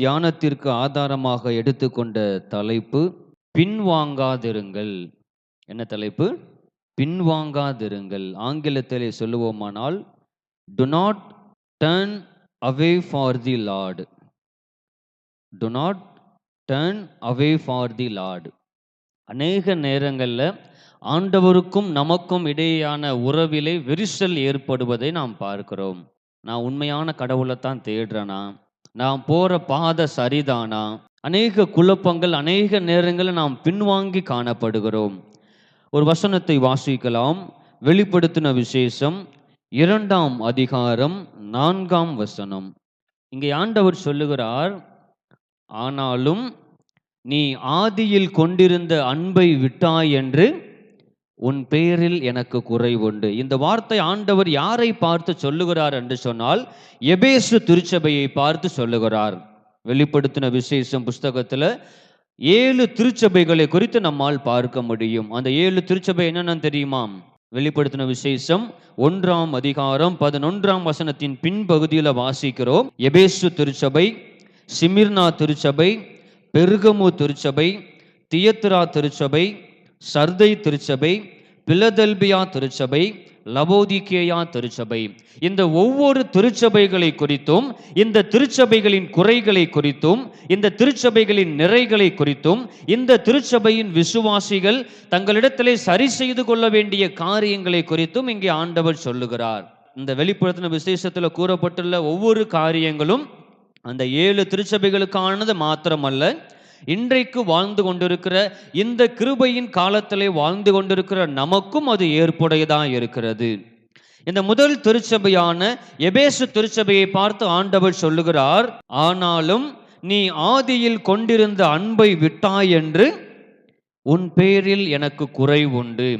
தியானத்திற்கு ஆதாரமாக எடுத்துக்கொண்ட தலைப்பு பின்வாங்காதிருங்கள். என்ன தலைப்பு? பின்வாங்காதிருங்கள். ஆங்கிலத்திலே சொல்லுவோமானால் do not turn away for the Lord do not turn away for the Lord அநேக நேரங்களில் ஆண்டவருக்கும் நமக்கும் இடையேயான உறவிலே விரிசல் ஏற்படுவதை நாம் பார்க்கிறோம். நான் உண்மையான கடவுளை தான் தேடுறேனா? நாம் போற பாதை சரிதானா? அநேக குழப்பங்கள் அநேக நேரங்களில் நாம் பின்வாங்கி காணப்படுகிறோம். ஒரு வசனத்தை வாசிக்கலாம். வெளிப்படுத்தின விசேஷம் இரண்டாம் அதிகாரம் நான்காம் வசனம். இங்கே ஆண்டவர் சொல்லுகிறார் ஆனாலும் நீ ஆதியில் கொண்டிருந்த அன்பை விட்டாய் என்று உன் பேரில் எனக்கு குறைவுண்டு இந்த வார்த்தை ஆண்டவர் யாரை பார்த்து சொல்லுகிறார் என்று சொன்னால் எபேசு திருச்சபையை பார்த்து சொல்லுகிறார். வெளிப்படுத்தின விசேஷம் புஸ்தகத்தில் ஏழு திருச்சபைகளை குறித்து நம்மால் பார்க்க முடியும். அந்த ஏழு திருச்சபை என்னென்னு தெரியுமா? வெளிப்படுத்தின விசேஷம் ஒன்றாம் அதிகாரம் பதினொன்றாம் வசனத்தின் பின்பகுதியில் வாசிக்கிறோம். எபேசு திருச்சபை சிமிர்னா திருச்சபை பெருகமு திருச்சபை தியத்ரா திருச்சபை சர்தை திருச்சபை பிலதெல்பியா திருச்சபை லபோதிகேயா திருச்சபை. இந்த ஒவ்வொரு திருச்சபைகளை குறித்தும் இந்த திருச்சபைகளின் குறைகளை குறித்தும் இந்த திருச்சபைகளின் நிறைகளை குறித்தும் இந்த திருச்சபையின் விசுவாசிகள் தங்களிடத்திலே சரி செய்து கொள்ள வேண்டிய காரியங்களை குறித்தும் இங்கே ஆண்டவர் சொல்லுகிறார். இந்த வெளிப்படுத்தின விசேஷத்தில் கூறப்பட்டுள்ள ஒவ்வொரு காரியங்களும் அந்த ஏழு திருச்சபைகளுக்கானது மாத்திரமல்ல இன்றைக்கு வாழ்ந்து கொண்டிருக்கிற இந்த கிருபையின் காலத்திலே வாழ்ந்து கொண்டிருக்கிற நமக்கும் அது ஏற்புடையதாக இருக்கிறது. இந்த முதல் திருச்சபையான எபேசு திருச்சபையை பார்த்து ஆண்டவர் சொல்லுகிறார் ஆனாலும் நீ ஆதியில் கொண்டிருந்த அன்பை விட்டாய் என்று உன் பேரில் எனக்கு குறை உண்டு.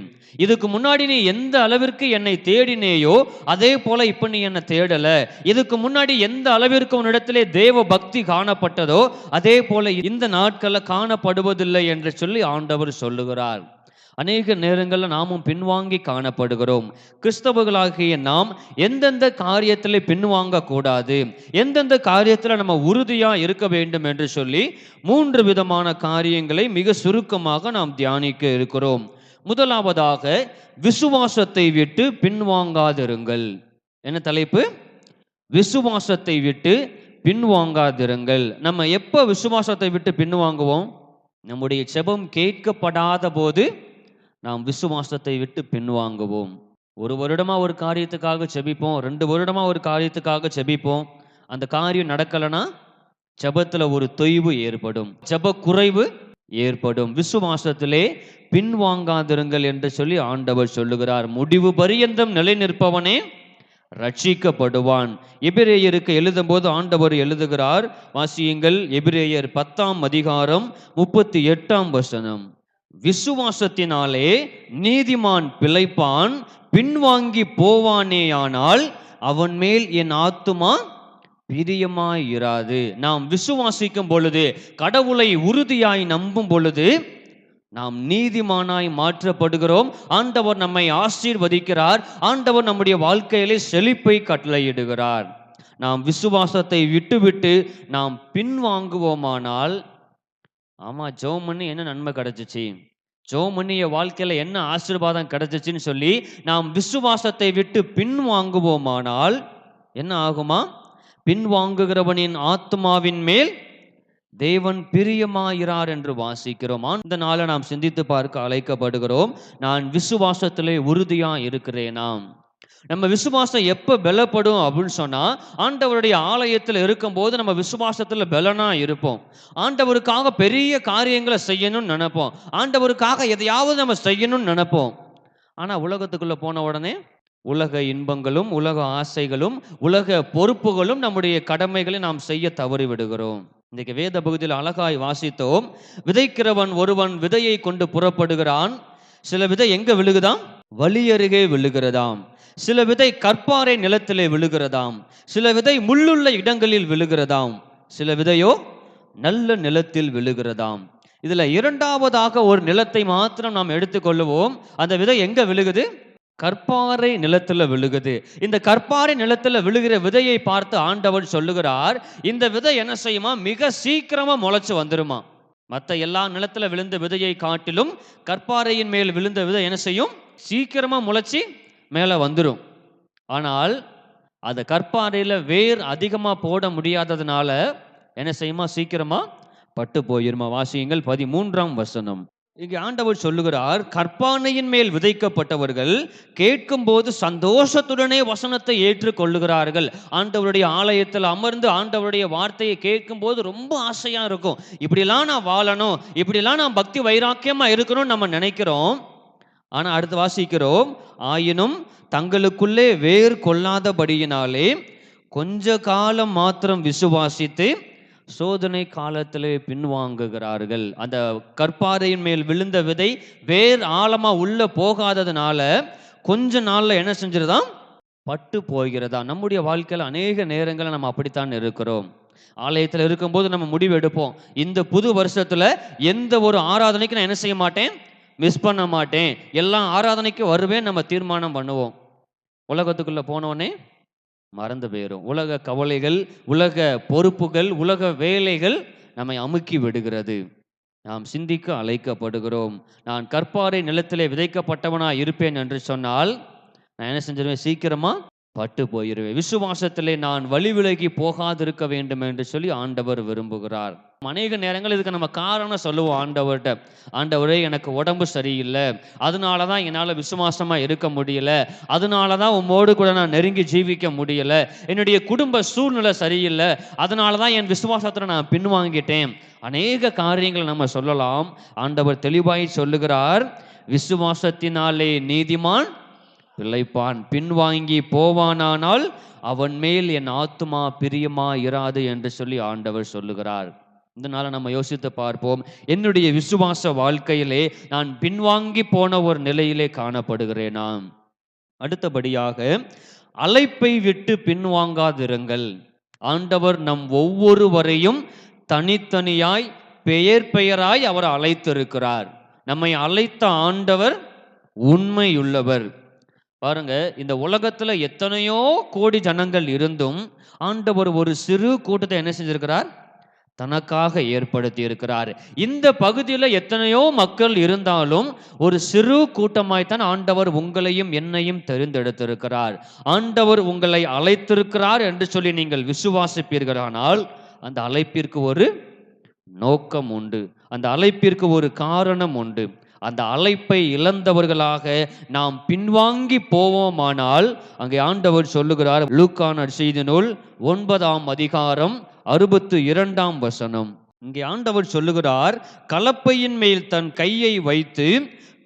இதுக்கு முன்னாடி நீ எந்த அளவிற்கு என்னை தேடினேயோ அதே போல இப்ப நீ என்னை தேடல. இதுக்கு முன்னாடி எந்த அளவிற்கு உன்னிடத்திலே தேவ பக்தி காணப்பட்டதோ அதே போல இந்த நாட்களில் காணப்படுவதில்லை என்று சொல்லி ஆண்டவர் சொல்லுகிறார். அநேக நேரங்களில் நாமும் பின்வாங்கி காணப்படுகிறோம். கிறிஸ்தவர்களாகிய நாம் எந்தெந்த காரியத்தில் பின்வாங்க கூடாது எந்தெந்த காரியத்தில் நம்ம உறுதியாக இருக்க வேண்டும் என்று சொல்லி மூன்று விதமான காரியங்களை மிக சுருக்கமாக நாம் தியானிக்க இருக்கிறோம். முதலாவதாக விசுவாசத்தை விட்டு பின்வாங்காதிருங்கள். என்ன தலைப்பு? விசுவாசத்தை விட்டு பின்வாங்காதிருங்கள். நம்ம எப்போ விசுவாசத்தை விட்டு பின்வாங்குவோம்? நம்முடைய செபம் கேட்கப்படாத போது நாம் விசுவாசத்தை விட்டு பின்வாங்குவோம். ஒரு வருடமா ஒரு காரியத்துக்காக செபிப்போம் ரெண்டு வருடமா ஒரு காரியத்துக்காக செபிப்போம். அந்த காரியம் நடக்கலைன்னா ஜபத்துல ஒரு தொய்வு ஏற்படும் ஜப குறைவு ஏற்படும். விசுவாசத்திலே பின்வாங்காதிருங்கள் என்று சொல்லி ஆண்டவர் சொல்லுகிறார். முடிவு பரியந்தம் நிலை நிற்பவனே ரட்சிக்கப்படுவான். எபிரேயருக்கு எழுதும்போது ஆண்டவர் எழுதுகிறார் வாசியுங்கள் எபிரேயர் பத்தாம் அதிகாரம் முப்பத்தி எட்டாம் வசனம். விசுவாசத்தினாலே நீதிமான் பிழைப்பான் பின்வாங்கி போவானேயானால் அவன் மேல் என் ஆத்துமா பிரியமாய் இராது நாம் விசுவாசிக்கும் பொழுது கடவுளை உறுதியாய் நம்பும் பொழுது நாம் நீதிமானாய் மாற்றப்படுகிறோம். ஆண்டவர் நம்மை ஆசீர்வதிக்கிறார். ஆண்டவர் நம்முடைய வாழ்க்கையிலே செழிப்பை கட்டளையிடுகிறார். நாம் விசுவாசத்தை விட்டுவிட்டு நாம் பின்வாங்குவோமானால் ஆமாம் ஜோம் பண்ணி என்ன நன்மை கிடைச்சிச்சு? ஜோம் வாழ்க்கையில் என்ன ஆசீர்வாதம் கிடச்சிச்சின்னு சொல்லி நாம் விசுவாசத்தை விட்டு பின்வாங்குவோமானால் என்ன ஆகுமா? பின்வாங்குகிறவனின் ஆத்மாவின் மேல் தேவன் பிரியமாயிறார் என்று வாசிக்கிறோம். அந்த நாளை நாம் சிந்தித்து பார்க்க அழைக்கப்படுகிறோம். நான் விசுவாசத்திலே உறுதியாக இருக்கிறேனாம் நம்ம விசுவாசம் எப்போ பலப்படும் அப்படின்னு சொன்னா ஆண்டவருடைய ஆலயத்தில் இருக்கும்போது நம்ம விசுவாசத்தில் பலனா இருப்போம். ஆண்டவருக்காக பெரிய காரியங்களை செய்யணும்னு நினைப்போம். ஆண்டவருக்காக எதையாவது நம்ம செய்யணும்னு நினைப்போம். ஆனால் உலகத்துக்குள்ளே போன உடனே உலக இன்பங்களும் உலக ஆசைகளும் உலக பொறுப்புகளும் நம்முடைய கடமைகளை நாம் செய்ய தவறி விடுகிறோம். இன்றைக்கு வேத பகுதியில் அழகாய் வாசித்தோம் விதைக்கிறவன் ஒருவன் விதையை கொண்டு புறப்படுகிறான். சில விதை எங்கே விழுகுதாம்? வழியருகே விழுகிறதாம். சில விதை கற்பாறை நிலத்திலே விழுகிறதாம். சில விதை முள்ளுள்ள இடங்களில் விழுகிறதாம். சில விதையோ நல்ல நிலத்தில் விழுகிறதாம். இதுல இரண்டாவதாக ஒரு நிலத்தை மாத்திரம் நாம் எடுத்துக்கொள்ளுவோம் அந்த விதை எங்க விழுகுது? கற்பாறை நிலத்துல விழுகுது. இந்த கற்பாறை நிலத்துல விழுகிற விதையை பார்த்து ஆண்டவன் சொல்லுகிறார். இந்த விதை என்ன செய்யுமா? மிக சீக்கிரமா முளைச்சு வந்துருமா. மற்ற எல்லா நிலத்தில் விழுந்த விதையை காட்டிலும் கற்பாறையின் மேல் விழுந்த விதை என்ன செய்யும்? சீக்கிரமாக முளைச்சி மேலே வந்துடும் ஆனால் அந்த கற்பாறையில் வேர் அதிகமாக போட முடியாததுனால என்ன செய்யுமா? சீக்கிரமாக பட்டு போயிருமா? வாசியுங்கள் பதிமூன்றாம் வசனம். இங்கே ஆண்டவர் சொல்லுகிறார் கற்பானையின் மேல் விதைக்கப்பட்டவர்கள் கேட்கும்போது சந்தோஷத்துடனே வசனத்தை ஏற்றுக்கொள்ளுகிறார்கள். ஆண்டவருடைய ஆலயத்தில் அமர்ந்து ஆண்டவருடைய வார்த்தையை கேட்கும்போது ரொம்ப ஆசையா இருக்கும். இப்படிலாம் நான் வாழணும் இப்படிலாம் நான் பக்தி வைராக்கியமா இருக்கணும்னு நம்ம நினைக்கிறோம். ஆனா அடுத்து வாசிக்கிறோம் ஆயினும் தங்களுக்குள்ளே வேர் கொள்ளாதபடியினாலே கொஞ்ச காலம் மாத்திரம் விசுவாசித்து சோதனை காலத்திலே பின்வாங்குகிறார்கள். அந்த கற்பாறையின் மேல் விழுந்த விதை வேர் ஆழமா உள்ள போகாததுனால கொஞ்ச நாள்ல என்ன செஞ்சிருதான் பட்டு போகிறதா. நம்முடைய வாழ்க்கையில் அநேக நேரங்களில் நம்ம அப்படித்தான் இருக்கிறோம். ஆலயத்தில் இருக்கும்போது நம்ம முடிவு எடுப்போம். இந்த புது வருஷத்துல எந்த ஒரு ஆராதனைக்கு நான் என்ன செய்ய மாட்டேன்? மிஸ் பண்ண மாட்டேன். எல்லா ஆராதனைக்கு வருவேன் நம்ம தீர்மானம் பண்ணுவோம். உலகத்துக்குள்ள போனோடனே மறந்து போயிடும் உலக கவலைகள் உலக பொறுப்புகள் உலக வேலைகள் நம்மை அமுக்கி விடுகிறது. நாம் சிந்திக்க அழைக்கப்படுகிறோம். நான் கற்பாறை நிலத்திலே விதைக்கப்பட்டவனா இருப்பேன் என்று சொன்னால் நான் என்ன செஞ்சிருவேன்? சீக்கிரமாக பட்டு போயிருவேன். விசுவாசத்திலே நான் வழி விலகி போகாதிருக்க வேண்டும் என்று சொல்லி ஆண்டவர் விரும்புகிறார். அநேக நேரங்கள் இதுக்கு நம்ம காரணம் சொல்லுவோம் ஆண்டவர்கிட்ட. ஆண்டவரே எனக்கு உடம்பு சரியில்லை. அதனால தான் என்னால் விசுவாசமாக இருக்க முடியல. அதனால தான் உம்மோடு கூட நான் நெருங்கி ஜீவிக்க முடியல. என்னுடைய குடும்ப சூழ்நிலை சரியில்லை. அதனால தான் என் விசுவாசத்தில் நான் பின்வாங்கிட்டேன். அநேக காரியங்களை நம்ம சொல்லலாம். ஆண்டவர் தெளிவாய் சொல்லுகிறார். விசுவாசத்தினாலே நீதிமான் பிழைப்பான். பின்வாங்கி போவானானால் அவன் மேல் என் ஆத்துமா பிரியமா இராது என்று சொல்லி ஆண்டவர் சொல்லுகிறார். இதனால நம்ம யோசித்து பார்ப்போம். என்னுடைய விசுவாச வாழ்க்கையிலே நான் பின்வாங்கி போன ஒரு நிலையிலே காணப்படுகிறேனா அடுத்தபடியாக அழைப்பை விட்டு பின்வாங்காதிருங்கள். ஆண்டவர் நம் ஒவ்வொருவரையும் தனித்தனியாய் பெயர் பெயராய் அவர் அழைத்திருக்கிறார். நம்மை அழைத்த ஆண்டவர் உண்மையுள்ளவர். பாருங்க இந்த உலகத்துல எத்தனையோ கோடி ஜனங்கள் இருந்தும் ஆண்டவர் ஒரு சிறு கூட்டத்தை என்ன செஞ்சிருக்கிறார்? தனக்காக ஏற்படுத்தி இருக்கிறார் இந்த பகுதியில் எத்தனையோ மக்கள் இருந்தாலும் ஒரு சிறு கூட்டமாய்த்தான் ஆண்டவர் உங்களையும் என்னையும் தெரிந்தெடுத்திருக்கிறார். ஆண்டவர் உங்களை அழைத்திருக்கிறார் என்று சொல்லி நீங்கள் விசுவாசிப்பீர்களானால் அந்த அழைப்பிற்கு ஒரு நோக்கம் உண்டு. அந்த அழைப்பிற்கு ஒரு காரணம் உண்டு. அந்த அழைப்பை இழந்தவர்களாக நாம் பின்வாங்கி போவோமானால் அங்கே ஆண்டவர் சொல்லுகிறார் லூக்கான செய்தி நூல் ஒன்பதாம் அதிகாரம் அறுபத்து இரண்டாம் வசனம். இங்கே ஆண்டவர் சொல்லுகிறார் கலப்பையின் மேல் தன் கையை வைத்து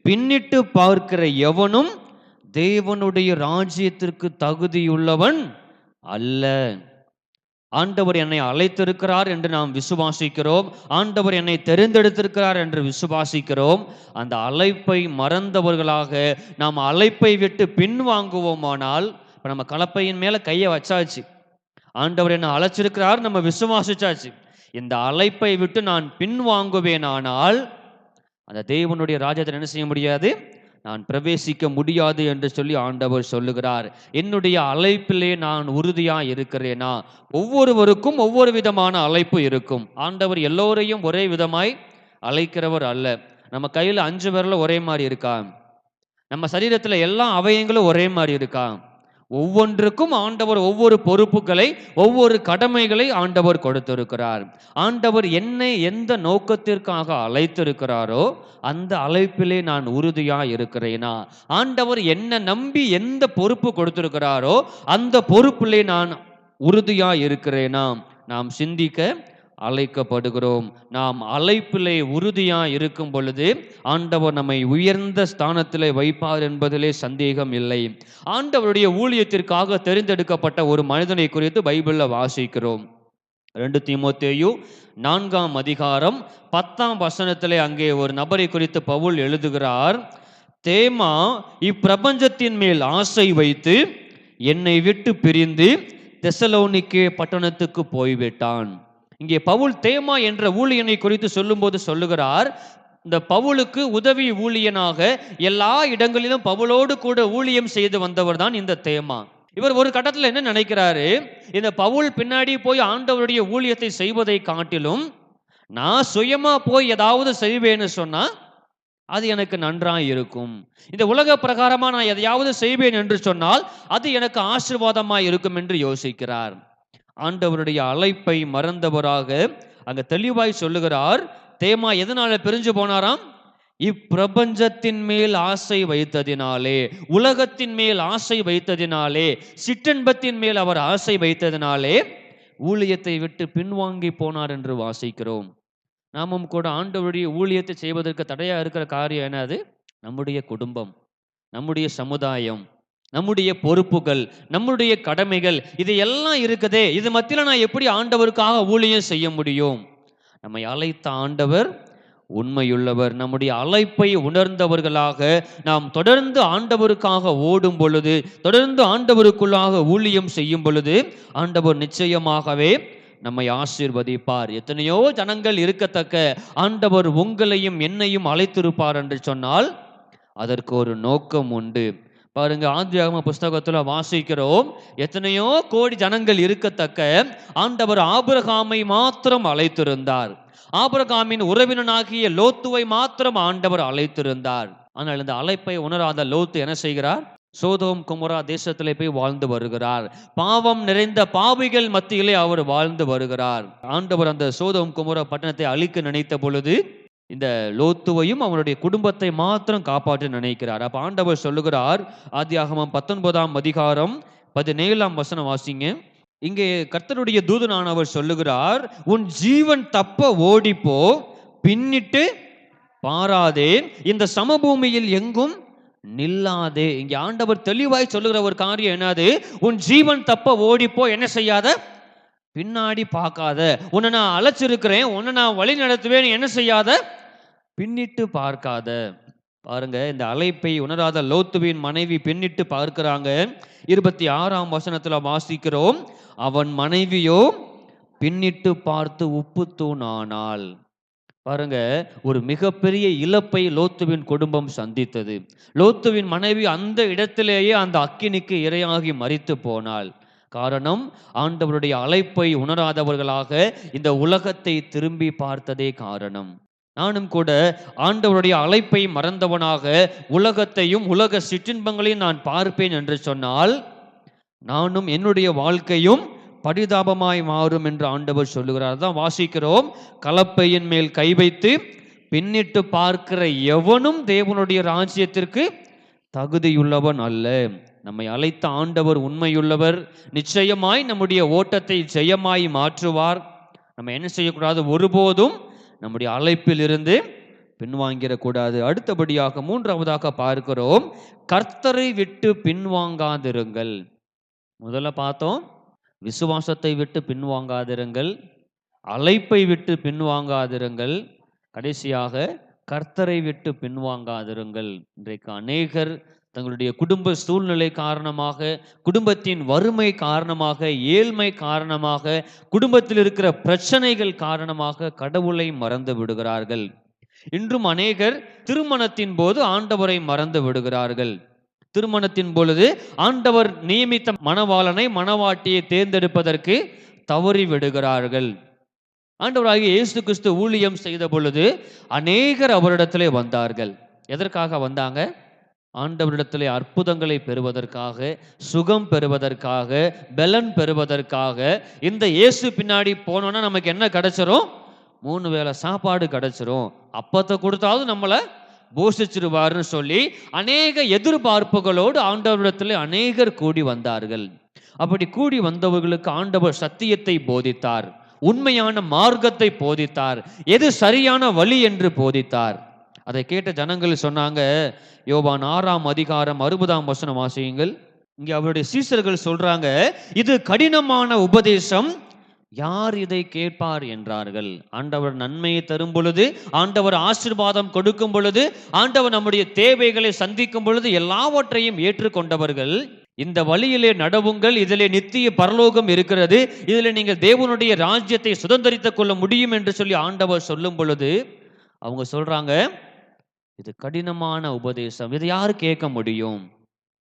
பின்னிட்டு பார்க்கிற எவனும் தேவனுடைய ராஜ்யத்திற்கு தகுதியுள்ளவன் அல்ல. ஆண்டவர் என்னை அழைத்திருக்கிறார் என்று நாம் விசுவாசிக்கிறோம். ஆண்டவர் என்னை தெரிந்தெடுத்திருக்கிறார் என்று விசுவாசிக்கிறோம். அந்த அழைப்பை மறந்தவர்களாக நாம் அழைப்பை விட்டு பின்வாங்குவோமானால் இப்போ நம்ம கலப்பையின் மேலே கையை வச்சாச்சு. ஆண்டவர் என்னை அழைச்சிருக்கிறார் நம்ம விசுவாசிச்சாச்சு. இந்த அழைப்பை விட்டு நான் பின்வாங்குவேனானால் அந்த தேவனுடைய ராஜ்யத்தை என்ன செய்ய முடியாது? நான் பிரவேசிக்க முடியாது என்று சொல்லி ஆண்டவர் சொல்லுகிறார். என்னுடைய அழைப்பிலே நான் உறுதியா இருக்கிறேனா? ஒவ்வொருவருக்கும் ஒவ்வொரு விதமான அழைப்பு இருக்கும். ஆண்டவர் எல்லோரையும் ஒரே விதமாய் அழைக்கிறவர் அல்ல. நம்ம கையில் அஞ்சு விரல ஒரே மாதிரி இருக்கா? நம்ம சரீரத்தில் எல்லா அவயங்களும் ஒரே மாதிரி இருக்கா? ஒவ்வொன்றுக்கும் ஆண்டவர் ஒவ்வொரு பொறுப்புகளை ஒவ்வொரு கடமைகளை ஆண்டவர் கொடுத்திருக்கிறார். ஆண்டவர் என்னை எந்த நோக்கத்திற்காக அழைத்திருக்கிறாரோ அந்த அழைப்பிலே நான் உறுதியாக இருக்கிறேனா ஆண்டவர் என்னை நம்பி எந்த பொறுப்பு கொடுத்திருக்கிறாரோ அந்த பொறுப்பிலே நான் உறுதியாக இருக்கிறேனா நாம் சிந்திக்க அழைக்கப்படுகிறோம். நாம் அழைப்பிலே உறுதியாக இருக்கும் பொழுது ஆண்டவர் நம்மை உயர்ந்த ஸ்தானத்திலே வைப்பார் என்பதிலே சந்தேகம் இல்லை. ஆண்டவருடைய ஊழியத்திற்காக தெரிந்தெடுக்கப்பட்ட ஒரு மனிதனை குறித்து பைபிளில் வாசிக்கிறோம். ரெண்டு தீமோத்தேயு நான்காம் அதிகாரம் பத்தாம் வசனத்திலே அங்கே ஒரு நபரை குறித்து பவுல் எழுதுகிறார் தேமா இப்பிரபஞ்சத்தின் மேல் ஆசை வைத்து என்னை விட்டு பிரிந்து தெசலோனிக்கே பட்டணத்துக்கு போய்விட்டான். இங்கே பவுல் தேமா என்ற ஊழியனை குறித்து சொல்லும்போது சொல்லுகிறார் இந்த பவுலுக்கு உதவி ஊழியனாக எல்லா இடங்களிலும் பவுலோடு கூட ஊழியம் செய்து வந்தவர் தான் இந்த தேமா. இவர் ஒரு கட்டத்தில் என்ன நினைக்கிறாரு? இந்த பவுல் பின்னாடி போய் ஆண்டவருடைய ஊழியத்தை செய்வதை காட்டிலும் நான் சுயமா போய் ஏதாவது செய்வேன்னு சொன்னா அது எனக்கு நன்றாக இருக்கும். இந்த உலக பிரகாரமாக நான் எதையாவது செய்வேன் என்று சொன்னால் அது எனக்கு ஆசீர்வாதமாக இருக்கும் என்று யோசிக்கிறார். ஆண்டவருடைய அழைப்பை மறந்தவராக அங்க தெளிவாய் சொல்லுகிறார் தேமா எதனால பிரிஞ்சு போனாராம்? இப்பிரபஞ்சத்தின் மேல் ஆசை வைத்ததினாலே உலகத்தின் மேல் ஆசை வைத்ததினாலே சிற்றன்பத்தின் மேல் அவர் ஆசை வைத்ததினாலே ஊழியத்தை விட்டு பின்வாங்கி போனார் என்று வாசிக்கிறோம். நாமும் கூட ஆண்டவருடைய ஊழியத்தை செய்வதற்கு தடையா இருக்கிற காரியம் என்னது நம்முடைய குடும்பம் நம்முடைய சமுதாயம். நம்முடைய பொறுப்புகள் நம்முடைய கடமைகள் இது எல்லாம் இருக்குதே. இது மத்தியில் நான் எப்படி ஆண்டவருக்காக ஊழியம் செய்ய முடியும்? நம்மை அழைத்த ஆண்டவர் உண்மையுள்ளவர். நம்முடைய அழைப்பை உணர்ந்தவர்களாக நாம் தொடர்ந்து ஆண்டவருக்காக ஓடும் பொழுது தொடர்ந்து ஆண்டவருக்குள்ளாக ஊழியம் செய்யும் பொழுது ஆண்டவர் நிச்சயமாகவே நம்மை ஆசீர்வதிப்பார். எத்தனையோ ஜனங்கள் இருக்கத்தக்க ஆண்டவர் உங்களையும் என்னையும் அழைத்திருப்பார் என்று சொன்னால் அதற்கு ஒரு நோக்கம் உண்டு. பாருங்க ஆந்தியாகம புஸ்தகத்துல வாசிக்கிறோம். எத்தனையோ கோடி ஜனங்கள் இருக்கத்தக்க ஆண்டவர் ஆபிரகாமை மாத்திரம் அழைத்திருந்தார். ஆபிரகாமின் உறவினனாகிய லோத்துவை மாத்திரம் ஆண்டவர் அழைத்திருந்தார். ஆனால் இந்த அழைப்பை உணராத லோத்து என்ன செய்கிறார்? சோதோம் குமரா தேசத்திலே போய் வாழ்ந்து வருகிறார். பாவம் நிறைந்த பாவிகள் மத்தியிலே அவர் வாழ்ந்து வருகிறார். ஆண்டவர் அந்த சோதோம் குமரா பட்டணத்தை அழிக்க நினைத்த பொழுது இந்த லோத்துவையும் அவனுடைய குடும்பத்தை மாத்திரம் காப்பாற்ற நினைக்கிறார். அப்ப ஆண்டவர் சொல்லுகிறார் ஆதியாகமம் பத்தொன்பதாம் அதிகாரம் பதினேழாம் வசனம் வாசிங்க. இங்கே கர்த்தருடைய தூதனானவர் சொல்லுகிறார் உன் ஜீவன் தப்ப ஓடிப்போ பின்னிட்டு பாராதே இந்த சமபூமியில் எங்கும் நில்லாதே. இங்கே ஆண்டவர் தெளிவாய் சொல்லுகிற ஒரு காரியம் என்னது? உன் ஜீவன் தப்ப ஓடிப்போ என்ன செய்யாத? பின்னாடி பார்க்காத. உன்னை நான் அழைச்சிருக்கிறேன் உன்னை நான் வழி நடத்துவேன் என்ன செய்யாத? பின்னிட்டு பார்க்காத. பாருங்க இந்த அழைப்பை உணராத லோத்துவின் மனைவி பின்னிட்டு பார்க்கிறாங்க. இருபத்தி ஆறாம் வசனத்துல வாசிக்கிறோம் அவன் மனைவியோ பின்னிட்டு பார்த்து உப்பு தூணானாள் பாருங்க ஒரு மிகப்பெரிய இழப்பை லோத்துவின் குடும்பம் சந்தித்தது. லோத்துவின் மனைவி அந்த இடத்திலேயே அந்த அக்கினிக்கு இரையாகி மறித்து போனாள். காரணம் ஆண்டவருடைய அழைப்பை உணராதவர்களாக இந்த உலகத்தை திரும்பி பார்த்ததே காரணம். நானும் கூட ஆண்டவருடைய அழைப்பை மறந்தவனாக உலகத்தையும் உலக சிற்றின்பங்களையும் நான் பார்ப்பேன் என்று சொன்னால் நானும் என்னுடைய வாழ்க்கையும் பரிதாபமாய் மாறும் என்று ஆண்டவர் சொல்லுகிறார். தான் வாசிக்கிறோம். கலப்பையின் மேல் கை வைத்து பின்னிட்டு பார்க்கிற எவனும் தேவனுடைய ராஜ்யத்திற்கு தகுதியுள்ளவன் அல்ல. நம்மை அழைத்த ஆண்டவர் உண்மையுள்ளவர். நிச்சயமாய் நம்முடைய ஓட்டத்தை ஜெயமாய் மாற்றுவார். நம்ம என்ன செய்யக்கூடாது? ஒருபோதும் நம்முடைய அழைப்பில் இருந்து பின்வாங்கிடக்கூடாது. அடுத்தபடியாக மூன்றாவதாக பார்க்கிறோம். கர்த்தரை விட்டு பின்வாங்காதிருங்கள். முதல்ல பார்த்தோம். விசுவாசத்தை விட்டு பின்வாங்காதிருங்கள். அழைப்பை விட்டு பின்வாங்காதிருங்கள். கடைசியாக கர்த்தரை விட்டு பின்வாங்காதிருங்கள். இன்றைக்கு அநேகர் தங்களுடைய குடும்ப சூழ்நிலை காரணமாக குடும்பத்தின் வறுமை காரணமாக ஏழ்மை காரணமாக குடும்பத்தில் இருக்கிற பிரச்சனைகள் காரணமாக கடவுளை மறந்து விடுகிறார்கள். இன்றும் அநேகர் திருமணத்தின் போது ஆண்டவரை மறந்து விடுகிறார்கள். திருமணத்தின் பொழுது ஆண்டவர் நியமித்த மணவாளனை மணவாட்டியை தேர்ந்தெடுப்பதற்கு தவறி விடுகிறார்கள். ஆண்டவராகிய இயேசு கிறிஸ்து ஊழியம் செய்த பொழுது அநேகர் அவரிடத்திலே வந்தார்கள். எதற்காக வந்தாங்க? ஆண்டவரிடத்திலே அற்புதங்களை பெறுவதற்காக சுகம் பெறுவதற்காக பலன் பெறுவதற்காக இந்த இயேசு பின்னாடி போனோன்னா நமக்கு என்ன கிடைச்சிரும்? மூணு வேளை சாப்பாடு கிடைச்சிரும். அப்பத்தை கொடுத்தாவது நம்மளை போஷிச்சிருவாருன்னு சொல்லி அநேக எதிர்பார்ப்புகளோடு ஆண்டவரிடத்தில் அநேகர் கூடி வந்தார்கள். அப்படி கூடி வந்தவர்களுக்கு ஆண்டவர் சத்தியத்தை போதித்தார். உண்மையான மார்க்கத்தை போதித்தார். எது சரியான வழி என்று போதித்தார். அதை கேட்ட ஜனங்கள் சொன்னாங்க யோபான் ஆறாம் அதிகாரம் அறுபதாம் வசனம் வாசியுங்கள். இங்கே அவருடைய சீசர்கள் சொல்றாங்க இது கடினமான உபதேசம் யார் இதை கேட்பார் என்றார்கள். ஆண்டவர் நன்மையை தரும் பொழுது ஆண்டவர் ஆசீர்வாதம் கொடுக்கும் பொழுது ஆண்டவர் நம்முடைய தேவைகளை சந்திக்கும் பொழுது எல்லாவற்றையும் ஏற்றுக்கொண்டவர்கள். இந்த வழியிலே நடவுங்கள் இதிலே நித்திய பரலோகம் இருக்கிறது இதில் நீங்கள் தேவனுடைய ராஜ்யத்தை சுதந்திரித்துக் கொள்ள முடியும் என்று சொல்லி ஆண்டவர் சொல்லும் பொழுது அவங்க சொல்றாங்க இது கடினமான உபதேசம். இதை யார் கேட்க முடியும்?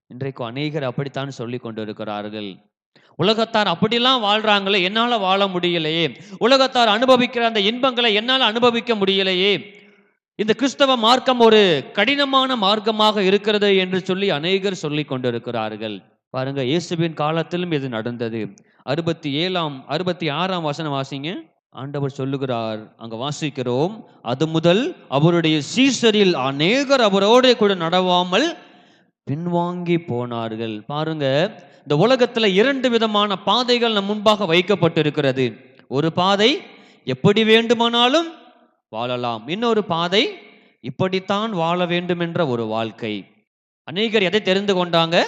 இன்றைக்கு அநேகர் அப்படித்தான் சொல்லி கொண்டிருக்கிறார்கள். உலகத்தார் அப்படிலாம் வாழ்றாங்களே என்னால வாழ முடியலையே. உலகத்தார் அனுபவிக்கிற அந்த இன்பங்களை என்னால் அனுபவிக்க முடியலையே. இந்த கிறிஸ்தவ மார்க்கம் ஒரு கடினமான மார்க்கமாக இருக்கிறது என்று சொல்லி அநேகர் சொல்லி கொண்டிருக்கிறார்கள். பாருங்க இயேசுவின் காலத்திலும் இது நடந்தது. அறுபத்தி ஏழாம் அறுபத்தி ஆறாம் வசனம் வாசிங்க. ஆண்டவர் சொல்லுகிறார் அங்க வாசிக்கிறோம் அது முதல் அவருடைய சீசரில் அநேகர் அவரோட கூட நடவாமல் பின்வாங்கி போனார்கள். பாருங்க இந்த உலகத்துல இரண்டு விதமான பாதைகள் நம் முன்பாக வைக்கப்பட்டிருக்கிறது. ஒரு பாதை எப்படி வேண்டுமானாலும் வாழலாம். இன்னொரு பாதை இப்படித்தான் வாழ வேண்டும் என்ற ஒரு வாழ்க்கை. அநேகர் எதை தெரிந்து கொண்டாங்க?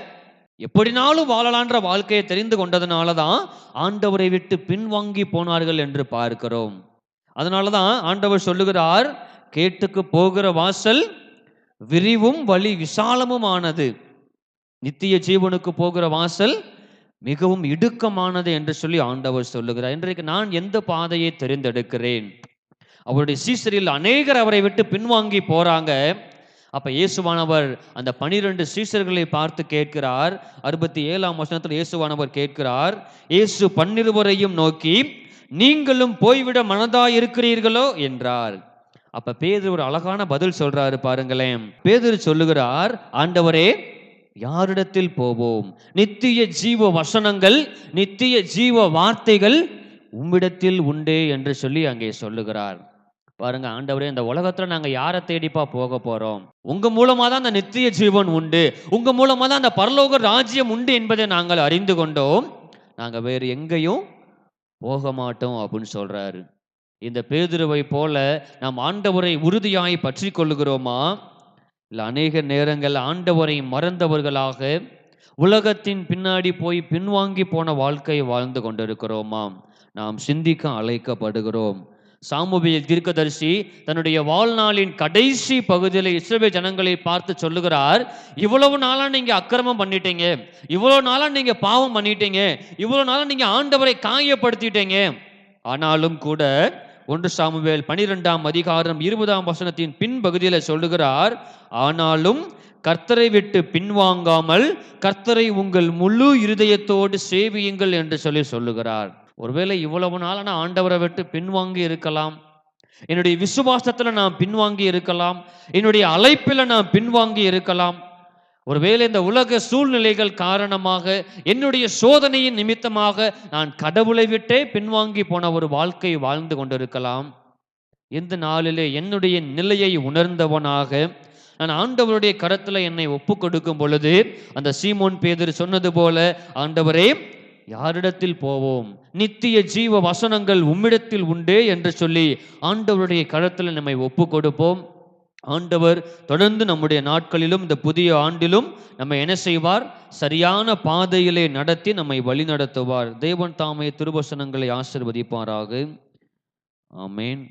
எப்படினாலும் வாழலான்ற வாழ்க்கையை தெரிந்து கொண்டதுனால தான் ஆண்டவரை விட்டு பின்வாங்கி போனார்கள் என்று பார்க்கிறோம். அதனால தான் ஆண்டவர் சொல்லுகிறார் கேட்டுக்கு போகிற வாசல் விரிவும் வழி விசாலமுமானது. நித்திய ஜீவனுக்கு போகிற வாசல் மிகவும் இடுக்கமானது என்று சொல்லி ஆண்டவர் சொல்லுகிறார். இன்றைக்கு நான் எந்த பாதையை தெரிந்தெடுக்கிறேன்? அவருடைய சீசரில் அநேகர் அவரை விட்டு பின்வாங்கி போறாங்க. அப்ப இயேசுவானவர் அந்த பனிரெண்டு சீசர்களை பார்த்து கேட்கிறார். அறுபத்தி ஏழாம் வசனத்தில் இயேசுவானவர் கேட்கிறார் இயேசு பன்னிருவரையும் நோக்கி நீங்களும் போய்விட மனதா இருக்கிறீர்களோ என்றார். அப்ப பேதர் ஒரு அழகான பதில் சொல்றாரு பாருங்களேன். பேதர் சொல்லுகிறார் ஆண்டவரே யாரிடத்தில் போவோம்? நித்திய ஜீவ வசனங்கள் நித்திய ஜீவ வார்த்தைகள் உம்மிடத்தில் உண்டே என்று சொல்லி அங்கே சொல்லுகிறார். பாருங்க ஆண்டவரே இந்த உலகத்துல நாங்க யாரை தேடிப்பா போக போறோம்? உங்க மூலமா தான் அந்த நித்திய ஜீவன் உண்டு. உங்க மூலமா தான் அந்த பரலோக ராஜ்யம் உண்டு என்பதை நாங்கள் அறிந்து கொண்டோம். நாங்க வேறு எங்கேயும் போக மாட்டோம் அப்படின்னு சொல்றாரு. இந்த பேதுருவை போல நாம் ஆண்டவரை உறுதியாய் பற்றி கொள்ளுகிறோமா? இல்லை அநேக நேரங்கள் ஆண்டவரை மறந்தவர்களாக உலகத்தின் பின்னாடி போய் பின்வாங்கி போன வாழ்க்கையை வாழ்ந்து கொண்டிருக்கிறோமாம் நாம் சிந்திக்க அழைக்கப்படுகிறோம். சாமுவேல் தீர்க்கதரிசி தன்னுடைய வாழ்நாளின் கடைசி பகுதியில் இஸ்ரவேல் ஜனங்களை பார்த்து சொல்லுகிறார் இவ்வளவு நாளாக நீங்கள் அக்கிரமம் பண்ணிட்டீங்க இவ்வளவு நாளாக நீங்கள் பாவம் பண்ணிட்டீங்க இவ்வளோ நாளாக நீங்கள் ஆண்டவரை காயப்படுத்திட்டீங்க. ஆனாலும் கூட ஒன்று சாமுவேல் பனிரெண்டாம் அதிகாரம் இருபதாம் வசனத்தின் பின்பகுதியில் சொல்லுகிறார் ஆனாலும் கர்த்தரை விட்டு பின்வாங்காமல் கர்த்தரை உங்கள் முழு இருதயத்தோடு சேவியுங்கள் என்று சொல்லி சொல்லுகிறார். ஒருவேளை இவ்வளவு நாள் நான் ஆண்டவரை விட்டு பின்வாங்கி இருக்கலாம். என்னுடைய விசுவாசத்தில் நான் பின்வாங்கி இருக்கலாம். என்னுடைய அழைப்பில் நான் பின்வாங்கி இருக்கலாம். ஒருவேளை இந்த உலக சூழ்நிலைகள் காரணமாக என்னுடைய சோதனையின் நிமித்தமாக நான் கடவுளை விட்டே பின்வாங்கி போன ஒரு வாழ்க்கை வாழ்ந்து கொண்டிருக்கலாம். இந்த நாளிலே என்னுடைய நிலையை உணர்ந்தவனாக நான் ஆண்டவருடைய கரத்தில் என்னை ஒப்பு கொடுக்கும் பொழுது அந்த சீமோன் பேதர் சொன்னது போல ஆண்டவரே யாரிடத்தில் போவோம்? நித்திய ஜீவ வசனங்கள் உம்மிடத்தில் உண்டே என்று சொல்லி ஆண்டவருடைய கரத்தில் நம்மை ஒப்பு கொடுப்போம். ஆண்டவர் தொடர்ந்து நம்முடைய நாட்களிலும் இந்த புதிய ஆண்டிலும் நம்ம என்ன செய்வார்? சரியான பாதையிலே நடத்தி நம்மை வழி நடத்துவார். தேவன் தாமே திருவசனங்களை ஆசிர்வதிப்பாராக. ஆமேன்.